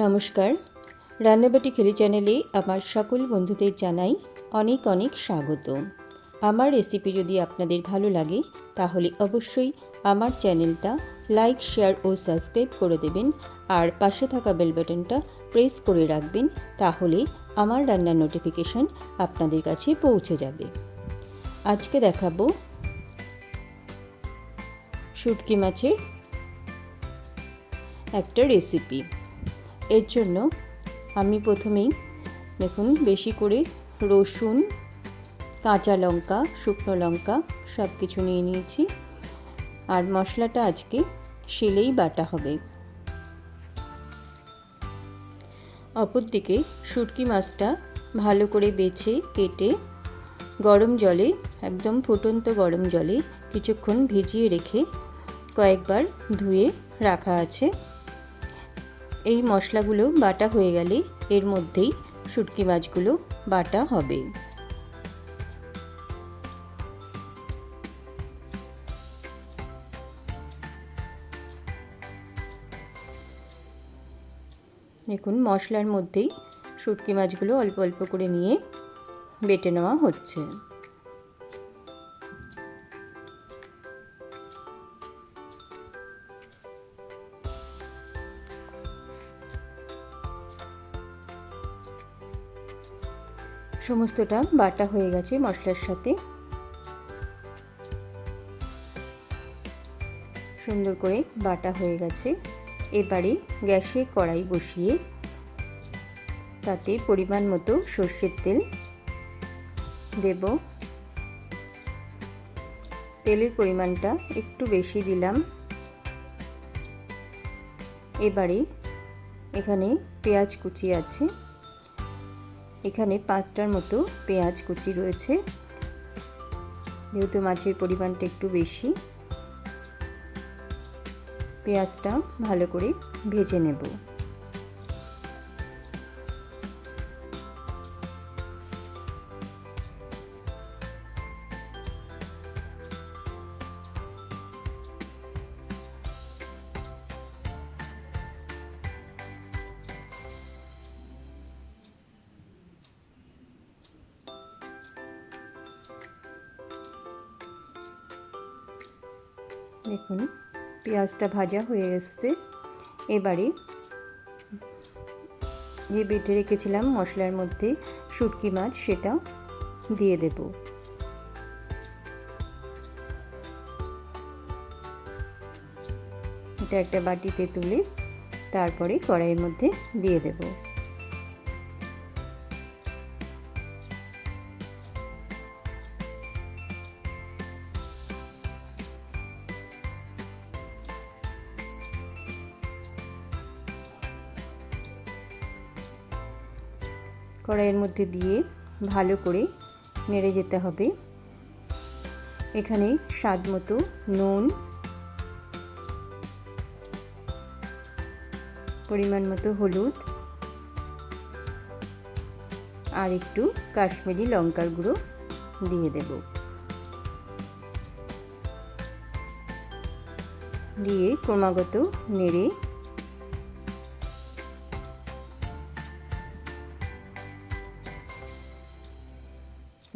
নমস্কার। রান্নাবাটি খেলি চ্যানেলে আমার সকল বন্ধুদের জানাই অনেক অনেক স্বাগত। আমার রেসিপি যদি আপনাদের ভালো লাগে, তাহলে অবশ্যই আমার চ্যানেলটা লাইক শেয়ার ও সাবস্ক্রাইব করে দেবেন আর পাশে থাকা বেল বাটনটা প্রেস করে রাখবেন, তাহলে আমার রান্নার নোটিফিকেশান আপনাদের কাছে পৌঁছে যাবে। আজকে দেখাবো শুটকি মাছের একটা রেসিপি এর জন্য আমি প্রথমেই, দেখুন, বেশি করে রসুন, কাঁচা লঙ্কা, শুকনো লঙ্কা সব কিছু নিয়ে নিয়েছি। আর মশলাটা আজকে শিলেই বাটা হবে। অপরদিকে শুটকি মাছটা ভালো করে বেছে কেটে গরম জলে, একদম ফুটন্ত গরম জলে কিছুক্ষণ ভিজিয়ে রেখে কয়েকবার ধুয়ে রাখা আছে। এই মশলাগুলো বাটা হয়ে গেলে এর মধ্যেই শুটকি মাছগুলো বাটা হবে। দেখুন, মশলার মধ্যেই শুটকি মাছগুলো অল্প অল্প করে নিয়ে বেটে নেওয়া হচ্ছে। সমস্তটা বাটা হয়ে গেছে মশলার সাথে। সুন্দর করে বাটা হয়ে গেছে। এবারে গ্যাসে কড়াই বসিয়ে তাতে পরিমাণ মতো সর্ষের তেল দেব। তেলের পরিমাণটা একটু বেশি দিলাম। এবারে এখানে পেঁয়াজ কুচি আছে। এখানে পাঁচটার মতো পেঁয়াজ কুচি রয়েছে। যেহেতু মাছের পরিমাণটা একটু বেশি, পেঁয়াজটা ভালো করে ভেজে নেব। দেখুন, পেঁয়াজটা ভাজা হয়ে এসছে। এবারে যে বেটে রেখেছিলাম মশলার মধ্যে শুটকি মাছ, সেটা দিয়ে দেব। এটা একটা বাটিতে তুলে তারপরে কড়াইয়ের মধ্যে দিয়ে দেবো। কড়াইয়ের মধ্যে দিয়ে ভালো করে নেড়ে যেতে হবে। এখানে স্বাদ মতো নুন, পরিমাণ মতো হলুদ আর একটু কাশ্মীরি লঙ্কার গুঁড়ো দিয়ে দেব। দিয়ে ক্রমাগত নেড়ে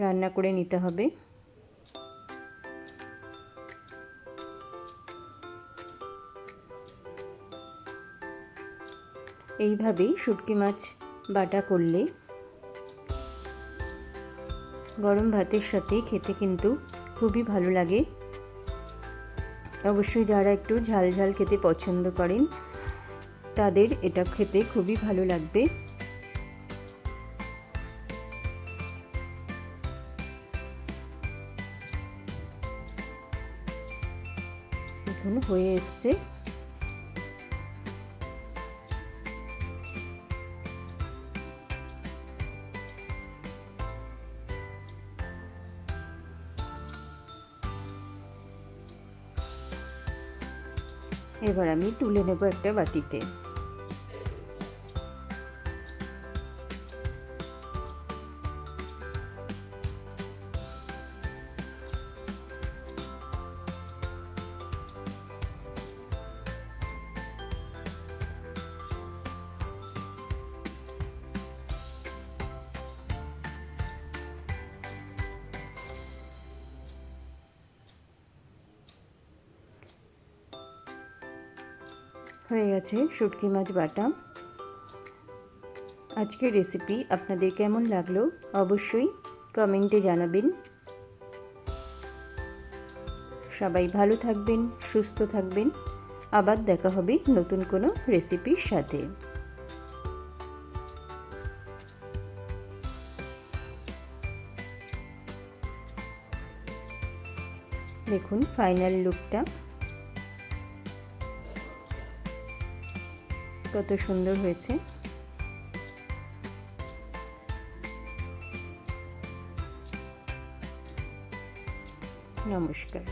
রান্না করে নিতে হবে। এইভাবেই শুটকি মাছ বাটা করলে গরম ভাতের সাথে খেতে কিন্তু খুবই ভালো লাগে। অবশ্যই যারা একটু ঝাল ঝাল খেতে পছন্দ করেন, তাদের এটা খেতে খুবই ভালো লাগবে। হয়ে এসছে। এবার আমি তুলে নেব একটা বাটিতে। হয়ে গেছে শুটকি মাছ বাটা। আজকের রেসিপি আপনাদের কেমন লাগল অবশ্যই কমেন্টে জানাবেন। সবাই ভালো থাকবেন, সুস্থ থাকবেন। আবার দেখা হবে নতুন কোনো রেসিপির সাথে। দেখুন ফাইনাল লুকটা কত সুন্দর হয়েছে। নমস্কার।